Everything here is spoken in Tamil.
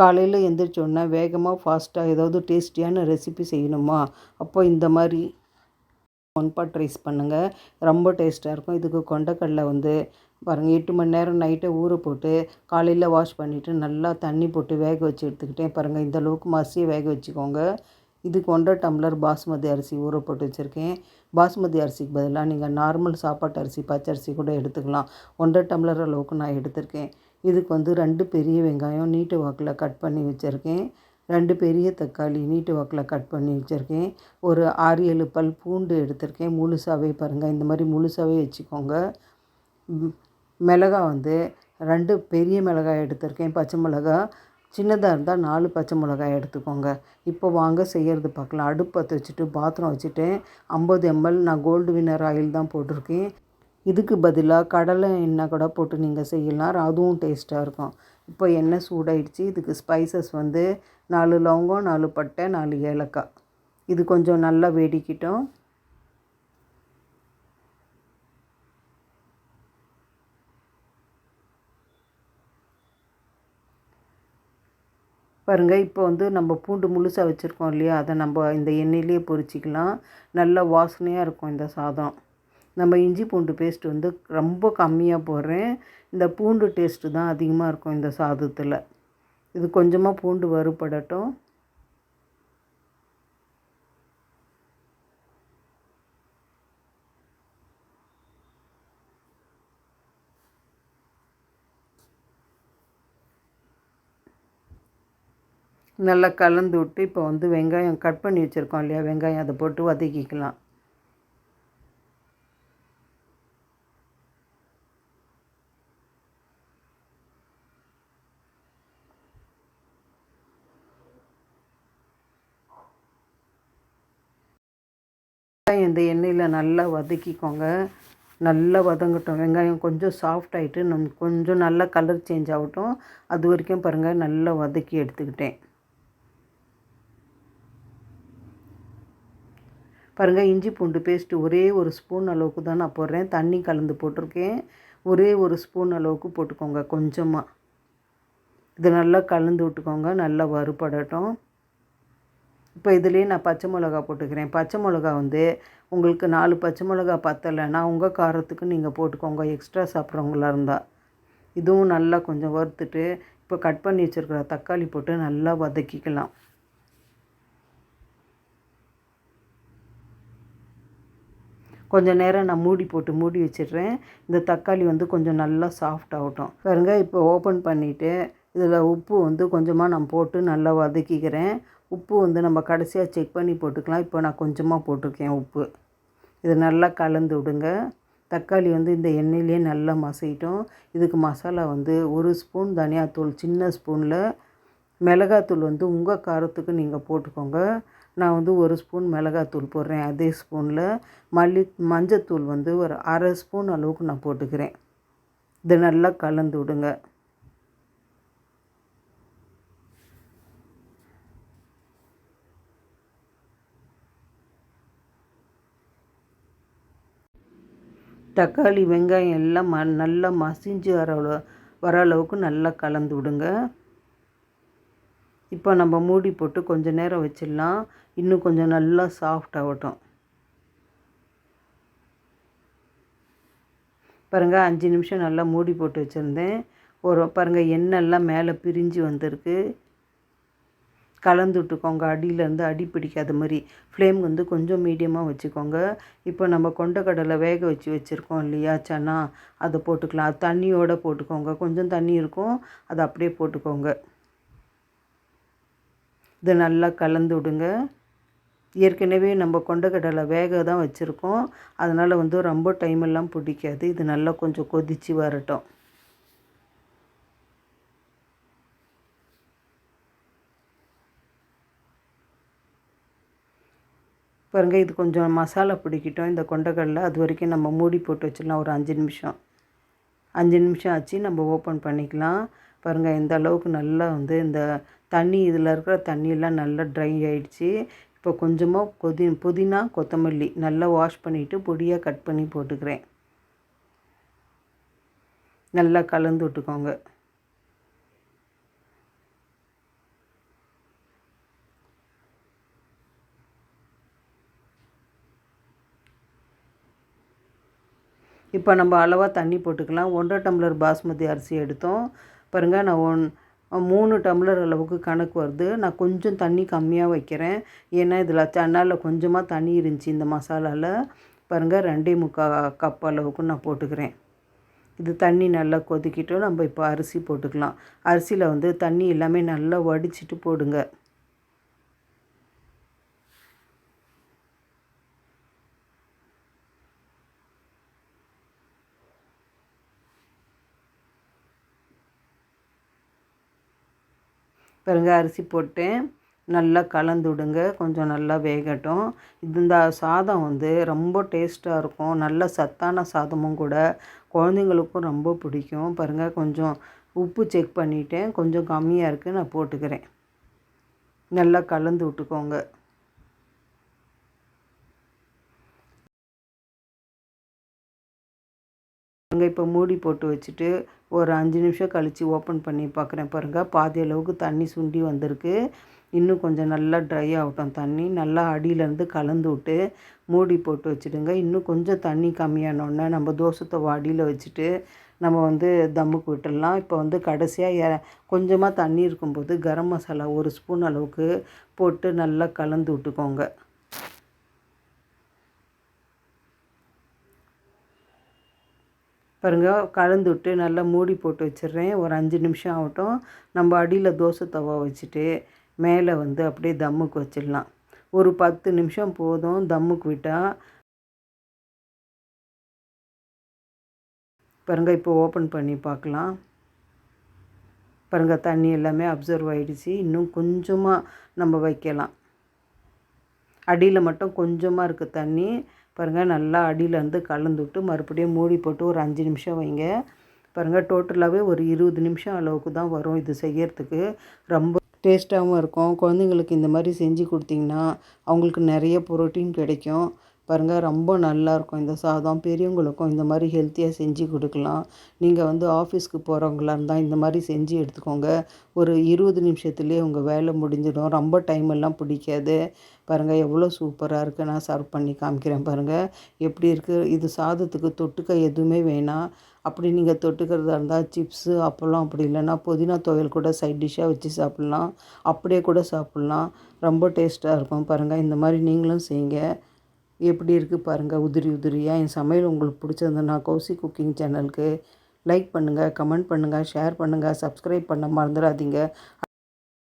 காலையில் எந்திரிச்சோடனே வேகமாக ஃபாஸ்ட்டாக ஏதாவது டேஸ்டியான ரெசிபி செய்யணுமா? அப்போ இந்த மாதிரி ஒன் பாட் ரைஸ் பண்ணுங்கள் ரொம்ப டேஸ்ட்டாக இருக்கும். இதுக்கு கொண்டக்கடலை வந்து பாருங்கள் எட்டு மணி நேரம் நைட்டை ஊற போட்டு காலையில் வாஷ் பண்ணிவிட்டு நல்லா தண்ணி போட்டு வேக வச்சு எடுத்துக்கிட்டேன். பாருங்கள் இந்த அளவுக்கு மசியை வேக வச்சுக்கோங்க. இதுக்கு ஒன்றரை டம்ளர் பாஸ்மதி அரிசி ஊற போட்டு வச்சுருக்கேன். பாஸ்மதி அரிசிக்கு பதிலாக நீங்கள் நார்மல் சாப்பாட்டு அரிசி பச்சரிசி கூட எடுத்துக்கலாம். ஒன்றரை டம்ளர் அளவுக்கு நான் எடுத்திருக்கேன். இதுக்கு வந்து ரெண்டு பெரிய வெங்காயம் நீட்டு வாக்கில் கட் பண்ணி வச்சுருக்கேன். ரெண்டு பெரிய தக்காளி நீட்டு வாக்கில் கட் பண்ணி வச்சுருக்கேன். ஒரு ஆறு ஏழு பல் பூண்டு எடுத்திருக்கேன். முழுசாகவே பாருங்கள் இந்த மாதிரி முழுசாகவே வச்சுக்கோங்க. மிளகா வந்து ரெண்டு பெரிய மிளகாய் எடுத்திருக்கேன். பச்சை மிளகா. சின்னதாக இருந்தால் நாலு பச்சை மிளகாய் எடுத்துக்கோங்க. இப்போ வாங்க செய்கிறது பார்க்கலாம். அடுப்பு பற்ற வச்சுட்டு பாத்திரம் வச்சுட்டு ஐம்பது எம்எல் நான் கோல்டு வின்னர் ஆயில் தான் போட்டிருக்கேன். இதுக்கு பதிலாக கடலை எண்ணெய் கூட போட்டு நீங்கள் செய்யலாம். அதுவும் டேஸ்ட்டாக இருக்கும். இப்போ எண்ணெய் சூடாயிடுச்சு. இதுக்கு ஸ்பைசஸ் வந்து நாலு லவங்கம் நாலு பட்டை நாலு ஏலக்காய். இது கொஞ்சம் நல்லா வேடிக்கிட்டோம். பாருங்கள் இப்போ வந்து நம்ம பூண்டு முழுசாக வச்சுருக்கோம் இல்லையா? அதை நம்ம இந்த எண்ணெயிலே பொரிச்சிக்கலாம். நல்ல வாசனையாக இருக்கும் இந்த சாதம். நம்ம இஞ்சி பூண்டு பேஸ்ட் வந்து ரொம்ப கம்மியாக போடுறேன். இந்த பூண்டு டேஸ்ட்டு தான் அதிகமாக இருக்கும் இந்த சாதத்தில். இது கொஞ்சமாக பூண்டு வறுபடட்டும். நல்லா கலந்து விட்டு இப்போ வந்து வெங்காயம் கட் பண்ணி வச்சுருக்கோம் இல்லையா? வெங்காயம் அதை போட்டு வதக்கிக்கலாம். வெங்காயம் இந்த எண்ணெயில் நல்லா வதக்கிக்கோங்க. நல்லா வதங்கட்டும். வெங்காயம் கொஞ்சம் சாஃப்ட் ஆகிட்டு நம் கொஞ்சம் நல்லா கலர் சேஞ்ச் ஆகட்டும். அது வரைக்கும் பாருங்கள் நல்லா வதக்கி எடுத்துக்கிட்டேன். பாருங்கள் இஞ்சி பூண்டு பேஸ்ட்டு ஒரே ஒரு ஸ்பூன் அளவுக்கு தான் நான் போடுறேன். தண்ணி கலந்து போட்டிருக்கேன். ஒரே ஒரு ஸ்பூன் அளவுக்கு போட்டுக்கோங்க கொஞ்சமாக இது நல்லா கலந்து விட்டுக்கோங்க. நல்லா வறுபடட்டும். இப்போ இதுலேயே நான் பச்சை மிளகா போட்டுக்கிறேன். பச்சை மிளகா வந்து உங்களுக்கு நாலு பச்சை மிளகா பத்தலைன்னா உங்கள் காரத்துக்கு நீங்கள் போட்டுக்கோங்க. எக்ஸ்ட்ரா சாப்பிட்றவங்களா இருந்தால் இதுவும் நல்லா கொஞ்சம் வறுத்துட்டு இப்போ கட் பண்ணி வச்சுருக்கிற தக்காளி போட்டு நல்லா வதக்கிக்கலாம். கொஞ்சம் நேரம் நான் மூடி போட்டு மூடி வச்சிடுறேன். இந்த தக்காளி வந்து கொஞ்சம் நல்லா சாஃப்ட் ஆகட்டும். பாருங்கள் இப்போ ஓப்பன் பண்ணிவிட்டு இதில் உப்பு வந்து கொஞ்சமாக நான் போட்டு நல்லா வதக்கிக்கிறேன். உப்பு வந்து நம்ம கடைசியாக செக் பண்ணி போட்டுக்கலாம். இப்போ நான் கொஞ்சமாக போட்டிருக்கேன் உப்பு. இது நல்லா கலந்து விடுங்க. தக்காளி வந்து இந்த எண்ணெயிலே நல்லா மசையிட்டோம். இதுக்கு மசாலா வந்து ஒரு ஸ்பூன் தனியாத்தூள் சின்ன ஸ்பூனில். மிளகாத்தூள் வந்து உங்கள் காரத்துக்கு நீங்கள் போட்டுக்கோங்க. நான் வந்து ஒரு ஸ்பூன் மிளகாத்தூள் போடுறேன் அதே ஸ்பூனில். மல்லி மஞ்சத்தூள் வந்து ஒரு அரை ஸ்பூன் அளவுக்கு நான் போட்டுக்கிறேன். இது நல்லா கலந்து விடுங்க. தக்காளி வெங்காயம் எல்லாம் ம நல்லா மசிஞ்சு வர வர அளவுக்கு நல்லா கலந்து விடுங்க. இப்போ நம்ம மூடி போட்டு கொஞ்சம் நேரம் வச்சிடலாம். இன்னும் கொஞ்சம் நல்லா சாஃப்ட் ஆகட்டும். பாருங்கள் அஞ்சு நிமிஷம் நல்லா மூடி போட்டு வச்சுருந்தேன். ஒரு பாருங்கள் எண்ணெய்லாம் மேலே பிரிஞ்சு வந்திருக்கு. கலந்து விட்டுக்கோங்க அடியிலேருந்து அடி பிடிக்காத மாதிரி ஃப்ளேம் வந்து கொஞ்சம் மீடியமாக வச்சுக்கோங்க. இப்போ நம்ம கொண்டக்கடலை வேக வச்சு வச்சுருக்கோம் இல்லையா சன்னா அதை போட்டுக்கலாம். தண்ணியோடு போட்டுக்கோங்க. கொஞ்சம் தண்ணி இருக்கும். அதை அப்படியே போட்டுக்கோங்க. இதை நல்லா கலந்து விடுங்க. ஏற்கனவே நம்ம கொண்டக்கடலை வேக தான் வச்சுருக்கோம். அதனால் வந்து ரொம்ப டைம் எல்லாம் பிடிக்காது. இது நல்லா கொஞ்சம் கொதித்து வரட்டும். பாருங்கள் இது கொஞ்சம் மசாலா பிடிக்கிட்டோம். இந்த கொண்டக்கடலை அது வரைக்கும் நம்ம மூடி போட்டு வச்சிடலாம். ஒரு அஞ்சு நிமிஷம். அஞ்சு நிமிஷம் ஆச்சு நம்ம ஓப்பன் பண்ணிக்கலாம். பாருங்கள் எந்த அளவுக்கு நல்லா வந்து இந்த தண்ணி இதில் இருக்கிற தண்ணியெல்லாம் நல்லா ட்ரை ஆகிடுச்சி இப்போ கொஞ்சமாக கொதி புதினா கொத்தமல்லி நல்லா வாஷ் பண்ணிவிட்டு பொடியாக கட் பண்ணி போட்டுக்கிறேன். நல்லா கலந்து விட்டுக்கோங்க. இப்போ நம்ம அளவாக தண்ணி போட்டுக்கலாம். ஒன்றரை டம்ளர் பாஸ்மதி அரிசி எடுத்தோம். பாருங்கள் நான் ஒன் மூணு டம்ளர் அளவுக்கு கணக்கு வருது. நான் கொஞ்சம் தண்ணி கம்மியாக வைக்கிறேன். ஏன்னா இதில் தன்னால் கொஞ்சமாக தண்ணி இருந்துச்சு இந்த மசாலாவில் பாருங்கள் ரெண்டே முக்கால் கப் அளவுக்கு நான் போட்டுக்கிறேன். இது தண்ணி நல்லா கொதிக்கிட்டோம். நம்ம இப்போ அரிசி போட்டுக்கலாம். அரிசியில் வந்து தண்ணி எல்லாமே நல்லா வடிச்சிட்டு போடுங்க. பாருங்க அரிசி போட்டு நல்லா கலந்து விடுங்க கொஞ்சம் நல்லா வேகட்டும். இந்த சாதம் வந்து ரொம்ப டேஸ்ட்டாக இருக்கும். நல்ல சத்தான சாதமும் கூட குழந்தைங்களுக்கும் ரொம்ப பிடிக்கும். பாருங்கள் கொஞ்சம் உப்பு செக் பண்ணிட்டேன் கொஞ்சம் கம்மியாக இருக்குது நான் போட்டுக்கிறேன். நல்லா கலந்து விட்டுக்கோங்க. இப்போ மூடி போட்டு வச்சுட்டு ஒரு அஞ்சு நிமிஷம் கழித்து ஓப்பன் பண்ணி பார்க்குறேன் பாருங்கள் பாதி அளவுக்கு தண்ணி சுண்டி வந்திருக்கு. இன்னும் கொஞ்சம் நல்லா ட்ரை ஆகட்டும். தண்ணி நல்லா அடியிலேருந்து கலந்து விட்டு மூடி போட்டு வச்சுடுங்க. இன்னும் கொஞ்சம் தண்ணி கம்மியானோடனே நம்ம தோசத்தை வாடியில் அடியில் வச்சுட்டு நம்ம வந்து தம்முக்கு விட்டுடலாம். இப்போ வந்து கடைசியாக கொஞ்சமாக தண்ணி இருக்கும்போது கரம் மசாலா ஒரு ஸ்பூன் அளவுக்கு போட்டு நல்லா கலந்து விட்டுக்கோங்க. பாருங்கள் கலந்து விட்டு நல்லா மூடி போட்டு வச்சிடுறேன். ஒரு அஞ்சு நிமிஷம் ஆகட்டும். நம்ம அடியில் தோசை தவா வச்சுட்டு மேலே வந்து அப்படியே தம்முக்கு வச்சிடலாம். ஒரு பத்து நிமிஷம் போதும் தம்முக்கு விட்டால் பாருங்கள் இப்போ ஓப்பன் பண்ணி பார்க்கலாம். பாருங்கள் தண்ணி எல்லாமே அப்சர்வ் ஆகிடுச்சு இன்னும் கொஞ்சமாக நம்ம வைக்கலாம். அடியில் மட்டும் கொஞ்சமாக இருக்குது தண்ணி. பாருங்கள் நல்லா அடியிலேருந்து கலந்து விட்டு மறுபடியும் மூடி போட்டு ஒரு அஞ்சு நிமிஷம் வைங்க. பாருங்கள் டோட்டலாகவே ஒரு இருபது நிமிஷம் அளவுக்கு தான் வரும் இது செய்யறதுக்கு. ரொம்ப டேஸ்ட்டாகவும் இருக்கும். குழந்தைங்களுக்கு இந்த மாதிரி செஞ்சு கொடுத்தீங்கன்னா அவங்களுக்கு நிறைய புரோட்டீன் கிடைக்கும். பாருங்கள் ரொம்ப நல்லாயிருக்கும் இந்த சாதம் பெரியவங்களுக்கும் இந்த மாதிரி ஹெல்த்தியாக செஞ்சு கொடுக்கலாம். நீங்கள் வந்து ஆஃபீஸ்க்கு போகிறவங்களா இருந்தால் இந்த மாதிரி செஞ்சு எடுத்துக்கோங்க. ஒரு இருபது நிமிஷத்துலேயே உங்கள் வேலை முடிஞ்சிடும். ரொம்ப டைம் எல்லாம் பிடிக்காது. பாருங்கள் எவ்வளோ சூப்பராக இருக்குது நான் சர்வ் பண்ணி காமிக்கிறேன் பாருங்கள் எப்படி இருக்குது இது சாதத்துக்கு தொட்டுக்க எதுவுமே வேணாம் அப்படி நீங்கள் தொட்டுக்கிறதா இருந்தால் சிப்ஸு அப்பளம் அப்படி இல்லைன்னா புதினா துவையல் கூட சைட் டிஷ்ஷாக வச்சு சாப்பிட்லாம். அப்படியே கூட சாப்பிட்லாம். ரொம்ப டேஸ்ட்டாக இருக்கும் பாருங்கள் இந்த மாதிரி நீங்களும் செய்யுங்க. எப்படி இருக்குது பாருங்கள் உதிரி உதிரியாக என் சமையல் உங்களுக்கு பிடிச்சிருந்ததுன்னா கௌசி குக்கிங் சேனலுக்கு லைக் பண்ணுங்கள் கமெண்ட் பண்ணுங்கள் ஷேர் பண்ணுங்கள் சப்ஸ்கிரைப் பண்ண மறந்துடாதீங்க.